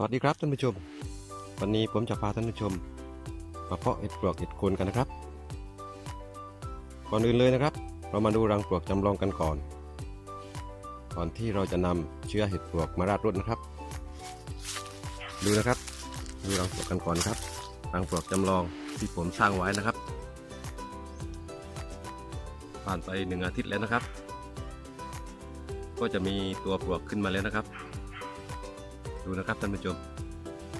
สวัสดีครับท่านผู้ชม วันนี้ผมจะพาท่านผู้ชม มาเพาะเห็ดปลวกเห็ดโคนกันนะครับ ก่อนอื่นเลยนะครับ เรามาดูรังปลวกจำลองกันก่อน ก่อนที่เราจะนำเชื้อเห็ดปลวกมาราดรถนะครับ ดูนะครับ ดูรังปลวกกันก่อนครับ รังปลวกจำลองที่ผมสร้างไว้นะครับ ผ่านไปหนึ่งอาทิตย์แล้วนะครับ ก็จะมีตัวปลวกขึ้นมาแล้วนะครับ ดูนะครับท่านผู้ชม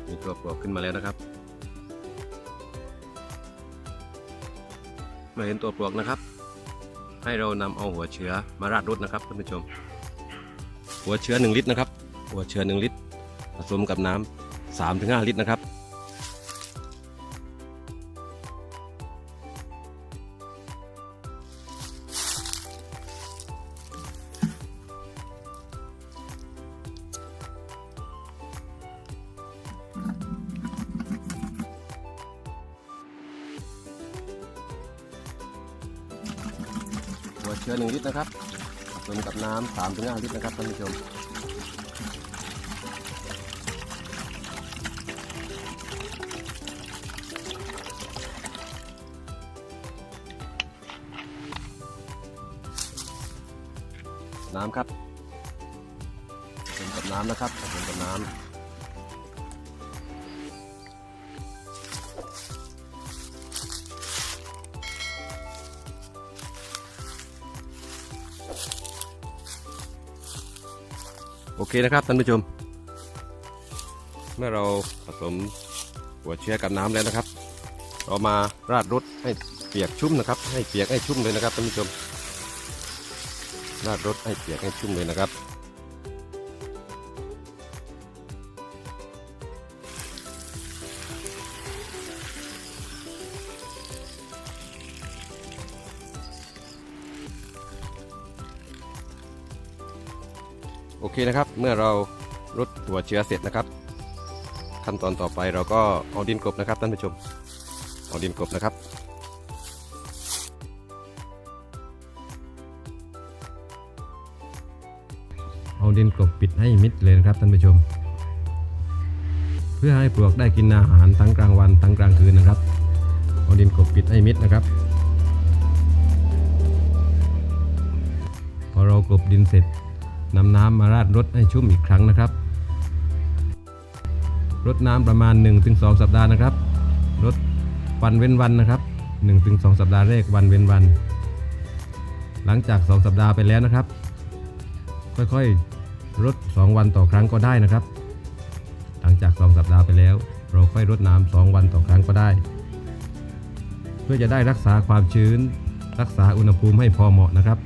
มีตัวปลวกขึ้นมาแล้วนะครับมาเห็นตัวปลวกนะครับ ให้เรานำเอาหัวเชื้อมาราดรดนะครับท่านผู้ชม หัวเชื้อ 1 ลิตรนะครับ หัวเชื้อ 1 ลิตร ผสมกับน้ำ3-5 ลิตรนะครับ หัวเชื้อ1ลิตรนะครับผสมกับน้ำ3-5ลิตรนะครับท่านผู้ชมน้ำครับผสมกับน้ำนะครับผสมกับน้ำ โอเคนะครับท่านผู้ชม เมื่อเราผสมหัวเชื้อกับน้ำแล้วนะครับ เรามาราดรดให้เปียกชุ่มนะครับ ให้เปียกให้ชุ่มเลยนะครับท่านผู้ชมราดรถให้เปียกให้ชุ่มเลยนะครับ โอเคนะครับ เมื่อเรารดหัวเชื้อเสร็จนะครับ ขั้นตอนต่อไปเราก็เอาดินกลบนะครับท่านผู้ชมเอาดินกลบนะครับเอาดินกลบปิดให้มิดเลยนะครับท่านผู้ชม เพื่อให้ปลวกได้กินอาหารทั้งกลางวันทั้งกลางคืนนะครับเอาดินกลบปิดให้มิดนะครับ พอเรากลบดินเสร็จ นำน้ำมาราดรดให้ชุ่มอีกครั้งนะครับรดน้ำประมาณ 1-2 สัปดาห์นะครับรดวันเว้นวันนะครับ 1-2 สัปดาห์แรกวันเว้นวัน หลังจาก 2 สัปดาห์ไปแล้วนะครับ ค่อยๆรด2 วันต่อครั้งก็ได้นะครับ หลังจาก 2 สัปดาห์ไปแล้ว เราค่อยรดน้ำ2วันต่อครั้งก็ได้ เพื่อจะได้รักษาความชื้น รักษาอุณหภูมิให้พอเหมาะนะครับ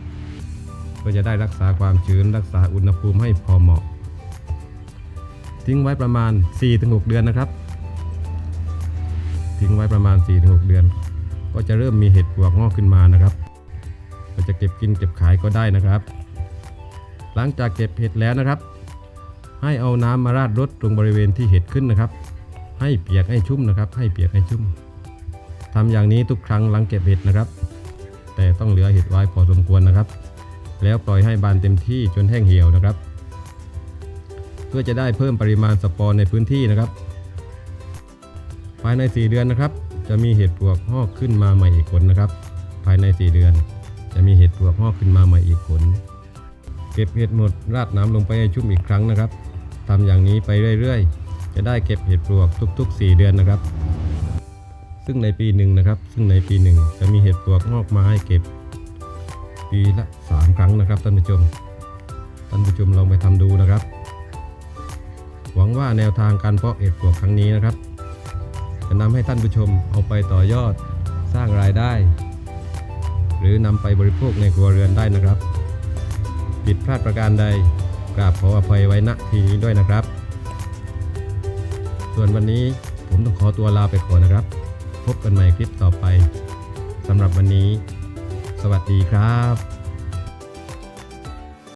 เพื่อจะได้รักษาความชื้น รักษาอุณหภูมิให้พอเหมาะ ทิ้งไว้ประมาณ 4-6 เดือนนะครับ ทิ้งไว้ประมาณ 4-6 เดือน ก็จะเริ่มมีเห็ดปวกงอกขึ้นมานะครับ ก็จะเก็บกินเก็บขายก็ได้นะครับ หลังจากเก็บเห็ดแล้วนะครับ ให้เอาน้ำมาราดรดตรงบริเวณที่เห็ดขึ้นนะครับ ให้เปียกให้ชุ่มนะครับ ให้เปียกให้ชุ่มทำอย่างนี้ทุกครั้งหลังเก็บเห็ดนะครับ แต่ต้องเหลือเห็ดไว้พอสมควรนะครับ แล้วปล่อยให้บานเต็มที่จนแห้งเหี่ยวนะครับ เพื่อจะได้เพิ่มปริมาณสปอร์ในพื้นที่นะครับ ภายใน 4 เดือนนะครับ จะมีเห็ดปลวกงอกขึ้นมาใหม่อีกผลนะครับ ภายใน 4 เดือน จะมีเห็ดปลวกงอกขึ้นมาใหม่อีกผลเก็บเห็ดหมดราดน้ำลงไปให้ชุ่มอีกครั้งนะครับทำอย่างนี้ไปเรื่อยๆ จะได้เก็บเห็ดปลวกทุก ๆ 4 เดือนนะครับ ซึ่งในปีหนึ่งนะครับ ซึ่งในปีหนึ่งจะมีเห็ดปลวกงอกมาให้เก็บ ปีละ3ครั้งนะครับท่านผู้ชม ท่านผู้ชมลองไปทำดูนะครับ หวังว่าแนวทางการเพาะเห็ดปลวกครั้งนี้นะครับ จะนำให้ท่านผู้ชมเอาไปต่อยอดสร้างรายได้ หรือนำไปบริโภคในครัวเรือนได้นะครับ ผิดพลาดประการใดกราบขออภัยไว้ณทีนี้ด้วยนะครับ ส่วนวันนี้ผมต้องขอตัวลาไปก่อนนะครับ พบกันใหม่คลิปต่อไปสำหรับวันนี้ สวัสดีครับ